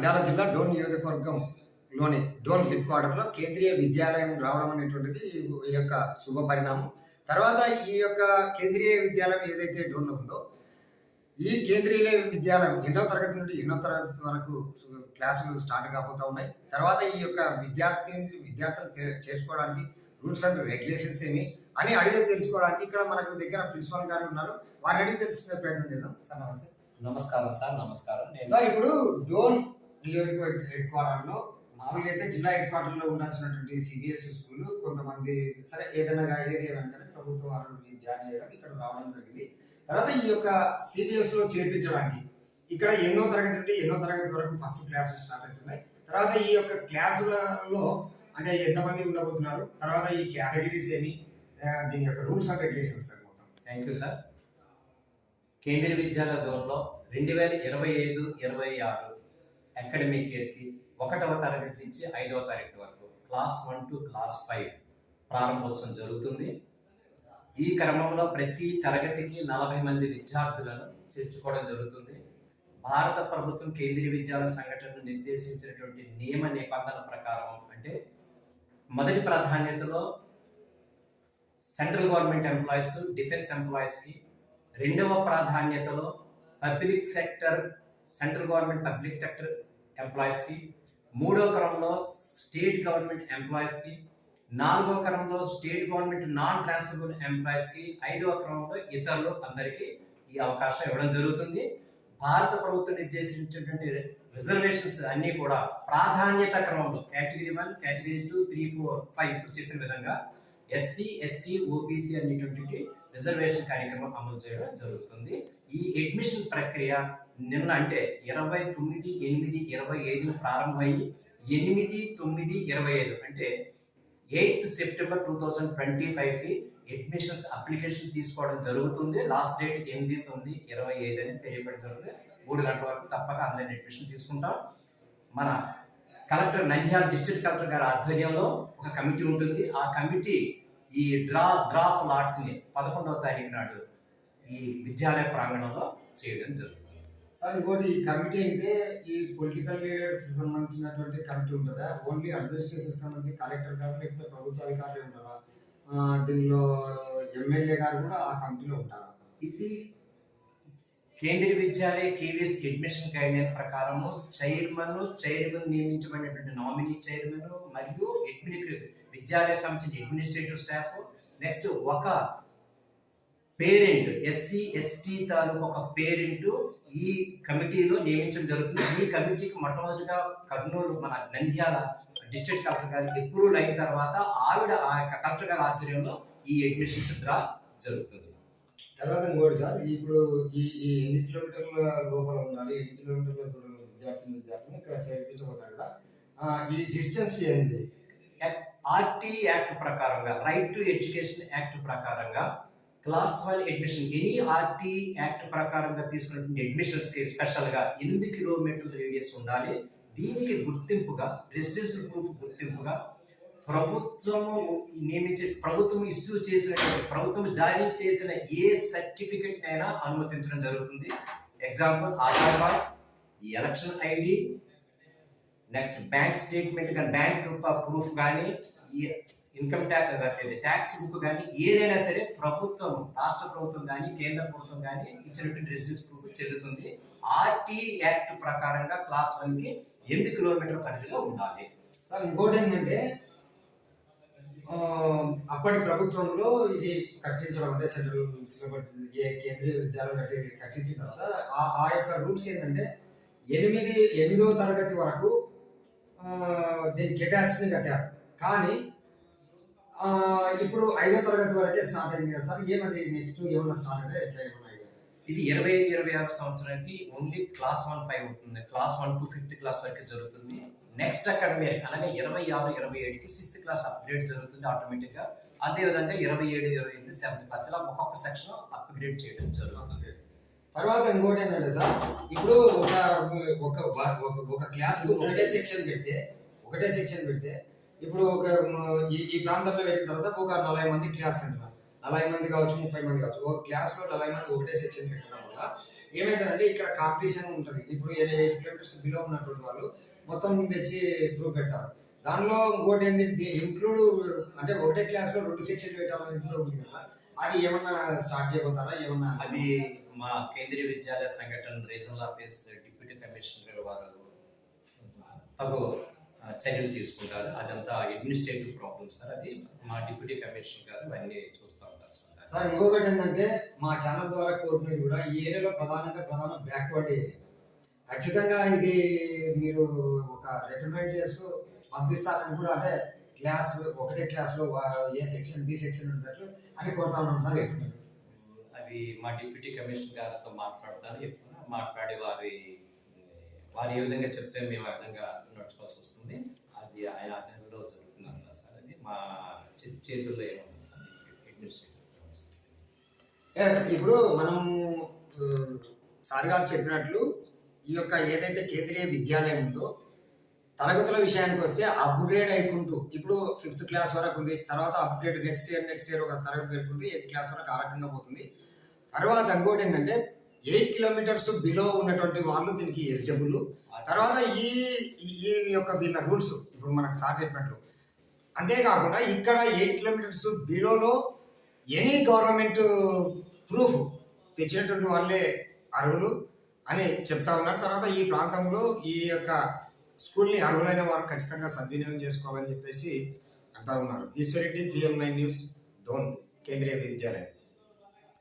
నంద్యాల జిల్లా డోన్ నియోజకవర్గంలోని డోన్ హెడ్ క్వార్టర్లో కేంద్రీయ విద్యాలయం రావడం అనేటువంటిది ఈ యొక్క శుభ పరిణామం. తర్వాత ఈ యొక్క కేంద్రీయ విద్యాలయం ఏదైతే డోన్లో ఉందో ఈ కేంద్రీయ విద్యాలయం ఎన్నో తరగతి నుండి ఎన్నో తరగతి వరకు క్లాసులు స్టార్ట్ కాబోతా ఉన్నాయి. తర్వాత ఈ యొక్క విద్యార్థి విద్యార్థులు చేర్చుకోవడానికి రూల్స్ అండ్ రెగ్యులేషన్స్ ఏమి అని అడిగి తెలుసుకోవడానికి ఇక్కడ మనకు దగ్గర ప్రిన్సిపల్ గారు ఉన్నారు. వారిని అడిగి తెలుసుకునే ప్రయత్నం చేద్దాం. సార్ నమస్తే. నమస్కారం సార్ నమస్కారం. సార్ ఇప్పుడు డోన్ నియోజక హెడ్ క్వార్టర్లో మామూలుగా అయితే జిల్లా హెడ్ క్వార్టర్లో ఉండాల్సినటువంటి సిబిఎస్ఈ స్కూల్ కొంతమంది సరే ఏదైనా ఏది ఏదైనా కానీ ప్రభుత్వం వారు జాయిన్ చేయడం ఇక్కడ రావడం జరిగింది. తర్వాత ఈ యొక్క సిబిఎస్లో చేర్పించడానికి ఇక్కడ ఎన్నో తరగతి నుండి ఎన్నో తరగతి వరకు ఫస్ట్ క్లాసులు స్టార్ట్ అవుతున్నాయి. తర్వాత ఈ యొక్క క్లాసులలో అంటే ఎంతమంది ఉండబోతున్నారు? తర్వాత ఈ కేటగిరీస్ ఏమి? దీని యొక్క రూల్స్ అండ్ రెగ్యులేషన్స్ సార్ మొత్తం. Thank you sir. Kendriya Vidyalaya దూరంలో రెండు వేల ఇరవై ఐదు ఇరవై ఆరు అకాడమిక్ ఇయర్కి ఒకటవ తరగతి నుంచి ఐదవ తరగతి వరకు class one to class five ప్రారంభోత్సవం జరుగుతుంది. ఈ క్రమంలో ప్రతి తరగతికి నలభై మంది విద్యార్థులను చేర్చుకోవడం జరుగుతుంది. భారత ప్రభుత్వం కేంద్రీయ విద్యాలయ సంఘటనను నిర్దేశించినటువంటి నియమ నిబంధనల ప్రకారం అంటే మొదటి ప్రాధాన్యతలో సెంట్రల్ గవర్నమెంట్ ఎంప్లాయీస్ డిఫెన్స్ ఎంప్లాయీస్కి రెండవ ప్రాధాన్యతలో public sector central government public sector ఎంప్లాయీస్కి మూడో క్రమంలో స్టేట్ గవర్నమెంట్ ఎంప్లాయీస్కి నాలుగవ క్రమంలో స్టేట్ గవర్నమెంట్ నాన్ ట్రాన్స్ఫరబుల్ ఎంప్లాయీస్కి ఐదవ క్రమంలో ఇతరులు అందరికీ ఈ అవకాశం ఇవ్వడం జరుగుతుంది. భారత ప్రభుత్వం నిర్దేశించినటువంటి రిజర్వేషన్స్ అన్నీ కూడా ప్రాధాన్యత క్రమంలో category one category two three four five ఇప్పుడు చెప్పిన విధంగా ఎస్సీ ఎస్టీ ఓబీసీ అనేటువంటి రిజర్వేషన్ కార్యక్రమం అమలు చేయడం జరుగుతుంది. ఈ అడ్మిషన్ ప్రక్రియ నిన్న అంటే ఇరవై తొమ్మిది ఎనిమిది ఇరవై ఐదున ప్రారంభమయ్యి ఎనిమిది తొమ్మిది ఇరవై ఐదు. అంటే eighth September two thousand twenty ఫైవ్కి అడ్మిషన్స్ అప్లికేషన్ తీసుకోవడం జరుగుతుంది. లాస్ట్ డేట్ ఎనిమిది తొమ్మిది ఇరవై ఐదు అని తెలియపడడం జరుగుతుంది మూడు గంటల వరకు తప్పక అందరిని అడ్మిషన్ తీసుకుంటాం. మన కలెక్టర్ నంద్యాల డిస్ట్రిక్ట్ కలెక్టర్ గారి ఆధ్వర్యంలో ఒక కమిటీ ఉంటుంది. ఆ కమిటీ ఈ డ్రా డ్రాఫ్ లాట్స్ని పదకొండవ తారీఖు నాడు ఈ విద్యాలయ ప్రాంగణంలో చేయడం జరుగుతుంది. సార్ ఇంకోటి ఈ కమిటీ అంటే ఈ పొలిటికల్ లీడర్స్ సంబంధించినటువంటి కమిటీ ఉంటుందా? ఓన్లీ అడ్మినిస్ట్రేషన్ సంబంధించి కలెక్టర్ గారు లేకపోతే ప్రభుత్వ అధికారులు ఉంటారా? దీనిలో ఎమ్మెల్యే గారు కూడా ఆ కమిటీలో ఉంటారా? ఇది Kendriya Vidyalaya KVS admission guideline ప్రకారము చైర్మన్ చైర్మన్ నియమించబడినటువంటి నామినీ చైర్మన్ మరియు అడ్మిని విద్యాలయ సంబంధించిన అడ్మినిస్ట్రేటివ్ స్టాఫ్ నెక్స్ట్ ఒక పేరెంట్ ఎస్సీ ఎస్టీ తాలూకు ఒక పేరెంట్ ఈ కమిటీలో నియమించడం జరుగుతుంది. ఈ కమిటీకి మొట్టమొదటిగా కర్నూలు మన నంద్యాల డిస్ట్రిక్ట్ కలెక్టర్ గారికి అప్రూవల్ అయిన తర్వాత ఆవిడ ఆ యొక్క కలెక్టర్ గారి ఆధ్వర్యంలో ఈ అడ్మిషన్స్ డ్రా జరుగుతుంది. తర్వాత ఇంకోటి సార్ ఇప్పుడు ఈ ఈ ఎన్ని కిలోమీటర్ల లోపల ఉండాలి ఎన్ని కిలోమీటర్ల దూరంలో విద్యార్థిని విద్యార్థిని ఇక్కడ చేర్పించబోతారు కదా? ఈ డిస్టెన్స్ ఏంది? ఆర్టీ యాక్ట్ ప్రకారంగా రైట్ టు ఎడ్యుకేషన్ యాక్ట్ ప్రకారంగా class one admission any RTE act ప్రకారంగా తీసుకున్నటువంటి అడ్మిషన్స్కి స్పెషల్గా ఎనిమిది కిలోమీటర్ల రేడియస్ ఉండాలి. దీనికి గుర్తింపుగా రెసిడెన్షియల్ ప్రూఫ్ గుర్తింపుగా ప్రభుత్వము నియమించే ప్రభుత్వం ఇష్యూ చేసిన ప్రభుత్వం జారీ చేసిన ఏ సర్టిఫికెట్ అయినా అనుమతించడం జరుగుతుంది. Example Aadhaar card election ID next bank statement కానీ బ్యాంక్ ప్రూఫ్ కానీ ఇన్కమ్ ట్యాక్స్ ట్యాక్స్ బుక్ కానీ ఏదైనా సరే ప్రభుత్వం రాష్ట్ర ప్రభుత్వం కానీ కేంద్ర ప్రభుత్వం కానీ ఇచ్చినటువంటి రెసిడెన్స్ ప్రూఫ్ చెల్లుతుంది. ఆర్టీ యాక్ట్ ప్రకారంగా క్లాస్ వన్కి ఎనిమిది కిలోమీటర్ల పరిధిలో ఉండాలి? సార్ ఇంకోటి ఏంటంటే అప్పటి ప్రభుత్వంలో ఇది కట్టించడం అంటే సెంట్రల్ ఏ కేంద్రీయ విద్యాలయం కట్టి కట్టించిన తర్వాత ఆ ఆ యొక్క రూల్స్ ఏంటంటే ఎనిమిది ఎనిమిదో తరగతి వరకు దీని కెపాసిటీని కట్టారు. కానీ ఇప్పుడు ఐదో తరగతి వరకే స్టార్ట్ అయింది కదా సార్. ఏమది నెక్స్ట్ ఏమన్నా స్టార్ట్ అయితే ఎట్లా idea? ఇది ఇరవై ఐదు ఇరవై ఆరు సంవత్సరానికి ఓన్లీ క్లాస్ వన్ ఫైవ్ ఉంటుంది. Class one to fifth class వరకు జరుగుతుంది. నెక్స్ట్ అకాడమీ అనగా ఇరవై ఆరు ఇరవై ఏడుకి సిక్స్త్ క్లాస్ అప్గ్రేడ్ జరుగుతుంది ఆటోమేటిక్గా. అదే విధంగా ఇరవై ఏడు ఇరవై ఎనిమిది సెవెంత్ క్లాస్ ఇలా ఒక్కొక్క సెక్షన్ అప్గ్రేడ్ చేయడం జరుగుతుంది. తర్వాత ఇంకోటి ఏంటంటే సార్ ఇప్పుడు ఒక ఒక ఒక ఒక క్లాస్ ఒకటే సెక్షన్ పెడితే ఒకటే సెక్షన్ పెడితే ఇప్పుడు ఒక ఈ ఈ ప్రాంతంలో పెట్టిన తర్వాత ఒక నలభై మంది క్లాస్ అంటున్నారు నలభై మంది కావచ్చు ముప్పై మంది కావచ్చు. ఒక క్లాస్లో నలభై మంది ఒకటే సెక్షన్ పెట్టడం వల్ల ఏమైతుందంటే ఇక్కడ కాంపిటీషన్ ఉంటుంది. ఇప్పుడు ఎయిట్ కిలోమీటర్స్ బిలో ఉన్నటువంటి వాళ్ళు మొత్తం తెచ్చి ప్రూఫ్ పెడతారు. దానిలో ఇంకోటి ఏంటి ఇంక్లూడ్ అంటే ఒకటే క్లాస్లో రెండు సెక్షన్ పెట్టాలని అనేది కూడా ఉంది కదా అది ఏమన్నా స్టార్ట్ చేయబోతారా ఏమన్నా అది మా కేంద్రీయ విద్యాలయ సంఘటన రీజనల్ ఆఫీస్ డిప్యూటీ కమిషనర్ వారు తగు చర్యలు తీసుకుంటారు. అదంతా అడ్మినిస్ట్రేటివ్ ప్రాబ్లమ్ సార్ అది మా డిప్యూటీ కమిషనర్ గారు అవన్నీ చూస్తూ ఉంటారు సార్ సార్ ఇంకొకటి ఏంటంటే మా ఛానల్ ద్వారా కోరుకునేది కూడా ఈ ఏరియాలో ప్రధానంగా ప్రధాన బ్యాక్వర్డ్ ఏరియా ఖచ్చితంగా ఇది మీరు ఒక రికమెండ్ చేస్తూ పంపిస్తారని కూడా అంటే క్లాస్ ఒకటే క్లాస్లో వా- ఏ సెక్షన్ బి సెక్షన్ ఉన్నట్లు అని కోరుతా ఉన్నాం సార్ అది మా డిప్యూటీ కమిషనర్ గారితో మాట్లాడతాను. మాట్లాడి వారి వారు ఏ విధంగా చెప్తే మేము ఆ విధంగా నడుచుకోవాల్సి వస్తుంది? అది ఆయన ఆధ్వర్యంలో జరుగుతుందంట సార్ అది. మా చేతుల్లో ఏమన్నా సార్? ఎస్ ఇప్పుడు మనం సార్ గారు చెప్పినట్లు ఈ యొక్క ఏదైతే కేంద్రీయ విద్యాలయం ఉందో తరగతుల విషయానికి వస్తే అప్గ్రేడ్ అయికుంటూ ఇప్పుడు ఫిఫ్త్ క్లాస్ వరకు ఉంది తర్వాత upgrade next year next year ఒక తరగతి పెరుగుకుంటూ ఎయిత్ క్లాస్ వరకు ఆ రకంగా పోతుంది. తర్వాత ఇంకోటి ఏంటంటే ఎయిట్ కిలోమీటర్స్ బిలో ఉన్నటువంటి వాళ్ళు దీనికి ఎలిజిబుల్ తర్వాత ఈ ఈ- యొక్క వీళ్ళ రూల్స్ ఇప్పుడు మనకు సార్ చెప్పినట్లు అంతేకాకుండా ఇక్కడ ఎయిట్ కిలోమీటర్స్ బిలోలో ఎనీ గవర్నమెంట్ ప్రూఫ్ తెచ్చినటువంటి వాళ్ళే అర్హులు అని చెప్తా ఉన్నారు. తర్వాత ఈ ప్రాంతంలో ఈ యొక్క స్కూల్ని అర్హులైన వారు ఖచ్చితంగా సద్వినియోగం చేసుకోవాలని చెప్పేసి అంటా ఉన్నారు. Eswar Reddy PM nine news Dhone కేంద్రీయ విద్యాలయం.